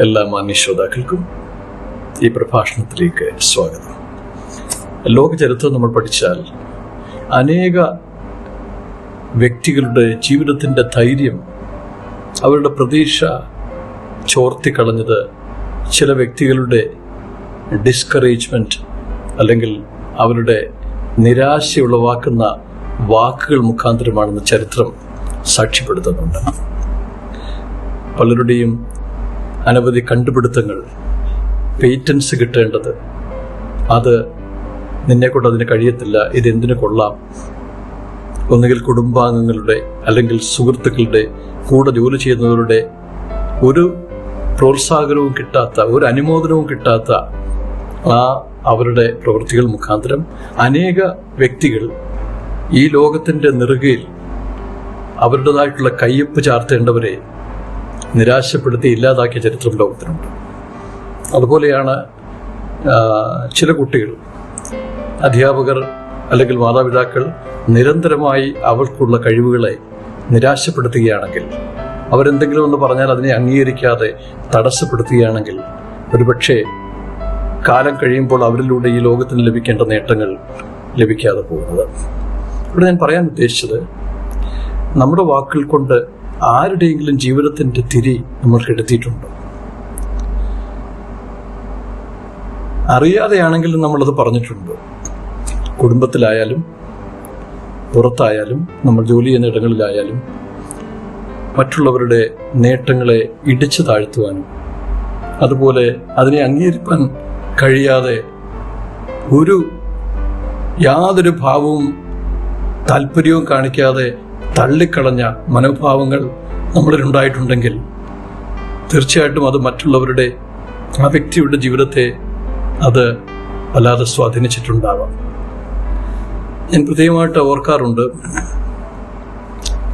എല്ലാ മാന്യ ശ്രോതാക്കൾക്കും ഈ പ്രഭാഷണത്തിലേക്ക് സ്വാഗതം. ലോക ചരിത്രം നമ്മൾ പഠിച്ചാൽ അനേക വ്യക്തികളുടെ ജീവിതത്തിന്റെ ധൈര്യം അവരുടെ പ്രതീക്ഷ ചോർത്തിക്കളഞ്ഞത് ചില വ്യക്തികളുടെ ഡിസ്കറേജ്മെന്റ് അല്ലെങ്കിൽ അവരുടെ നിരാശ ഉളവാക്കുന്ന വാക്കുകൾ മുഖാന്തരമാണെന്ന് ചരിത്രം സാക്ഷ്യപ്പെടുത്തുന്നുണ്ട്. പലരുടെയും അനവധി കണ്ടുപിടുത്തങ്ങൾ പേറ്റൻസ് കിട്ടേണ്ടത്. അത് നിന്നെ കൊണ്ട് അതിന് കഴിയത്തില്ല. ഇതെന്തിനു കൊള്ളാം? ഒന്നുകിൽ കുടുംബാംഗങ്ങളുടെ അല്ലെങ്കിൽ സുഹൃത്തുക്കളുടെ കൂടെ ജോലി ചെയ്യുന്നവരുടെ ഒരു പ്രോത്സാഹനവും കിട്ടാത്ത ഒരു അനുമോദനവും കിട്ടാത്ത ആ അവരുടെ പ്രവൃത്തികൾ മുഖാന്തരം അനേക വ്യക്തികൾ ഈ ലോകത്തിന്റെ നെറുകയിൽ അവരുടേതായിട്ടുള്ള കയ്യൊപ്പ് ചാർത്തേണ്ടവരെ നിരാശപ്പെടുത്തി ഇല്ലാതാക്കിയ ചരിത്രം ലോകത്തിനുണ്ട്. അതുപോലെയാണ് ചില കുട്ടികൾ അധ്യാപകർ അല്ലെങ്കിൽ മാതാപിതാക്കൾ നിരന്തരമായി അവർക്കുള്ള കഴിവുകളെ നിരാശപ്പെടുത്തുകയാണെങ്കിൽ അവരെന്തെങ്കിലും ഒന്ന് പറഞ്ഞാൽ അതിനെ അംഗീകരിക്കാതെ തടസ്സപ്പെടുത്തുകയാണെങ്കിൽ ഒരുപക്ഷെ കാലം കഴിയുമ്പോൾ അവരിലൂടെ ഈ ലോകത്തിന് ലഭിക്കേണ്ട നേട്ടങ്ങൾ ലഭിക്കാതെ പോകുന്നത്. ഇവിടെ ഞാൻ പറയാൻ ഉദ്ദേശിച്ചത് നമ്മുടെ വാക്കുകൾ കൊണ്ട് ആരുടെയെങ്കിലും ജീവിതത്തിന്റെ തിരി നമ്മൾ കെടുത്തിയിട്ടുണ്ടോ അറിയാതെയാണെങ്കിലും നമ്മളത് പറഞ്ഞിട്ടുണ്ട്. കുടുംബത്തിലായാലും പുറത്തായാലും നമ്മൾ ജോലി ചെയ്യുന്ന ഇടങ്ങളിലായാലും മറ്റുള്ളവരുടെ നേട്ടങ്ങളെ ഇടിച്ചു താഴ്ത്തുവാനും അതുപോലെ അതിനെ അംഗീകരിക്കാൻ കഴിയാതെ ഒരു യാതൊരു ഭാവവും താല്പര്യവും കാണിക്കാതെ തള്ളിക്കളഞ്ഞ മനോഭാവങ്ങൾ നമ്മളിലുണ്ടായിട്ടുണ്ടെങ്കിൽ തീർച്ചയായിട്ടും അത് മറ്റുള്ളവരുടെ ആ വ്യക്തിയുടെ ജീവിതത്തെ അത് വല്ലാതെ സ്വാധീനിച്ചിട്ടുണ്ടാവാം. ഞാൻ പ്രത്യേകമായിട്ട് ഓർക്കാറുണ്ട്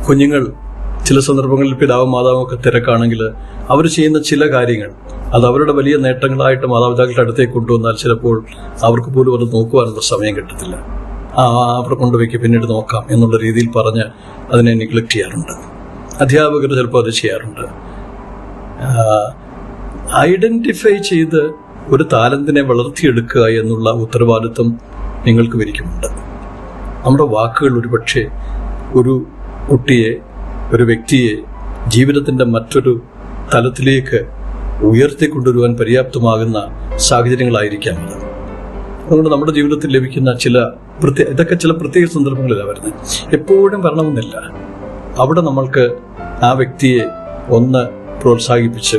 കുഞ്ഞുങ്ങൾ ചില സന്ദർഭങ്ങളിൽ പിതാവും മാതാവും ഒക്കെ തിരക്കാണെങ്കിൽ അവർ ചെയ്യുന്ന ചില കാര്യങ്ങൾ അത് അവരുടെ വലിയ നേട്ടങ്ങളായിട്ട് മാതാപിതാക്കളുടെ അടുത്തേക്ക് കൊണ്ടുവന്നാൽ ചിലപ്പോൾ അവർക്ക് പോലും അത് നോക്കുവാനുള്ള സമയം കിട്ടത്തില്ല. അവിടെ കൊണ്ടുപോയി പിന്നീട് നോക്കാം എന്നുള്ള രീതിയിൽ പറഞ്ഞ് അതിനെ നെഗ്ലക്റ്റ് ചെയ്യാറുണ്ട്. അധ്യാപകർ ചിലപ്പോൾ അത് ചെയ്യാറുണ്ട്. ഐഡന്റിഫൈ ചെയ്ത് ഒരു താലന്തിനെ വളർത്തിയെടുക്കുക എന്നുള്ള ഉത്തരവാദിത്വം നിങ്ങൾക്ക് വരിക്കുമുണ്ട് നമ്മുടെ വാക്കുകൾ ഒരുപക്ഷെ ഒരു കുട്ടിയെ ഒരു വ്യക്തിയെ ജീവിതത്തിന്റെ മറ്റൊരു തലത്തിലേക്ക് ഉയർത്തിക്കൊണ്ടുവരുവാൻ പര്യാപ്തമാകുന്ന സാഹചര്യങ്ങളായിരിക്കാം അത്. അതുകൊണ്ട് നമ്മുടെ ജീവിതത്തിൽ ലഭിക്കുന്ന ചില പ്രത്യേക ഇതൊക്കെ ചില പ്രത്യേക സന്ദർഭങ്ങളിലാണ് വരുന്നത്. എപ്പോഴും വരണമെന്നില്ല. അവിടെ നമ്മൾക്ക് ആ വ്യക്തിയെ ഒന്ന് പ്രോത്സാഹിപ്പിച്ച്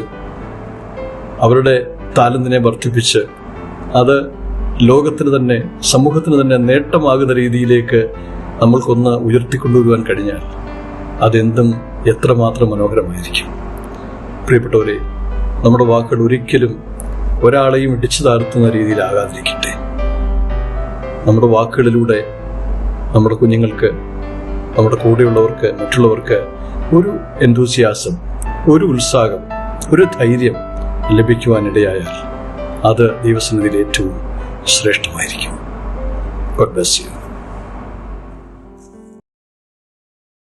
അവരുടെ താലന്തിനെ വർദ്ധിപ്പിച്ച് അത് ലോകത്തിന് തന്നെ സമൂഹത്തിന് തന്നെ നേട്ടമാകുന്ന രീതിയിലേക്ക് നമ്മൾക്കൊന്ന് ഉയർത്തിക്കൊണ്ടുവരുവാൻ കഴിഞ്ഞാൽ അതെന്തും എത്രമാത്രം മനോഹരമായിരിക്കും. പ്രിയപ്പെട്ടവരെ നമ്മുടെ വാക്കുകൾ ഒരിക്കലും ഒരാളെയും ഇടിച്ചു താഴ്ത്തുന്ന രീതിയിലാകാതിരിക്കട്ടെ. നമ്മുടെ വാക്കുകളിലൂടെ നമ്മുടെ കുഞ്ഞുങ്ങൾക്ക് നമ്മുടെ കൂടെയുള്ളവർക്ക് മറ്റുള്ളവർക്ക് ഒരു എന്തൂസിയാസം ഒരു ഉത്സാഹം ഒരു ധൈര്യം ലഭിക്കുവാനിടയായാൽ അത് ദൈവസന്നിധിയിൽ ഏറ്റവും ശ്രേഷ്ഠമായിരിക്കും. God bless you